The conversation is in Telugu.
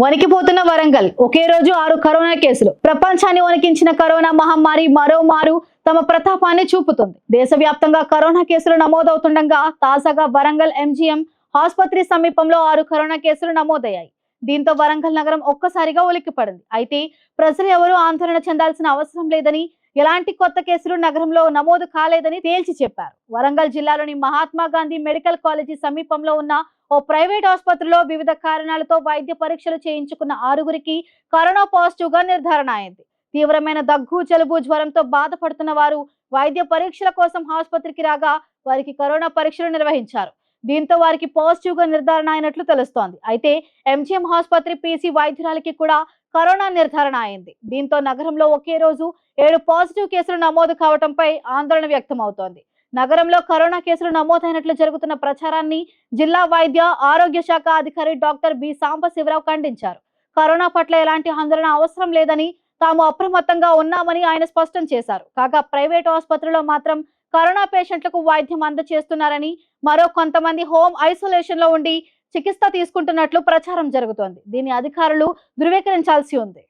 వణికిపోతున్న వరంగల్. ఒకే రోజు ఆరు కరోనా కేసులు. ప్రపంచాన్ని వణికించిన కరోనా మహమ్మారి మరోమారు తమ ప్రతాపాన్ని చూపుతుంది. దేశవ్యాప్తంగా కరోనా కేసులు నమోదవుతుండగా తాజాగా వరంగల్ ఎంజీఎం ఆసుపత్రి సమీపంలో ఆరు కరోనా కేసులు నమోదయ్యాయి. దీంతో వరంగల్ నగరం ఒక్కసారిగా ఉలిక్కిపడింది. అయితే ప్రజలు ఎవరూ ఆందోళన చెందాల్సిన అవసరం లేదని ఎలాంటి కొత్త కేసులు నగరంలో నమోదు కాలేదని తేల్చి చెప్పారు. వరంగల్ జిల్లాలోని మహాత్మా గాంధీ మెడికల్ కాలేజీ సమీపంలో ఉన్న ఓ ప్రైవేట్ ఆసుపత్రిలో వివిధ కారణాలతో వైద్య పరీక్షలు చేయించుకున్న ఆరుగురికి కరోనా పాజిటివ్గా నిర్ధారణ అయింది. తీవ్రమైన దగ్గు జలుబు జ్వరంతో బాధపడుతున్న వారు వైద్య పరీక్షల కోసం ఆసుపత్రికి రాగా వారికి కరోనా పరీక్షలు నిర్వహించారు. దీంతో వారికి పాజిటివ్గా నిర్ధారణ అయినట్లు తెలుస్తోంది. అయితే ఎంజీఎం ఆసుపత్రి పీసీ వైద్యురాలకి కూడా కరోనా నిర్ధారణ అయింది. దీంతో నగరంలో ఒకే రోజు ఏడు పాజిటివ్ కేసులు నమోదు కావడంపై ఆందోళన వ్యక్తమవుతోంది. నగరంలో కరోనా కేసులు నమోదైనట్లు జరుగుతున్న ప్రచారాన్ని జిల్లా వైద్య ఆరోగ్య శాఖ అధికారి డాక్టర్ బి. సాంబశివరావు ఖండించారు. కరోనా పట్ల ఎలాంటి ఆందోళన అవసరం లేదని తాము అప్రమత్తంగా ఉన్నామని ఆయన స్పష్టం చేశారు. కాగా ప్రైవేట్ ఆసుపత్రిలో మాత్రం కరోనా పేషెంట్లకు వైద్యం అందజేస్తున్నారని మరో కొంతమంది హోమ్ ఐసోలేషన్లో ఉండి చికిత్స తీసుకుంటున్నట్లు ప్రచారం జరుగుతోంది. దీన్ని అధికారులు ధృవీకరించాల్సి ఉంది.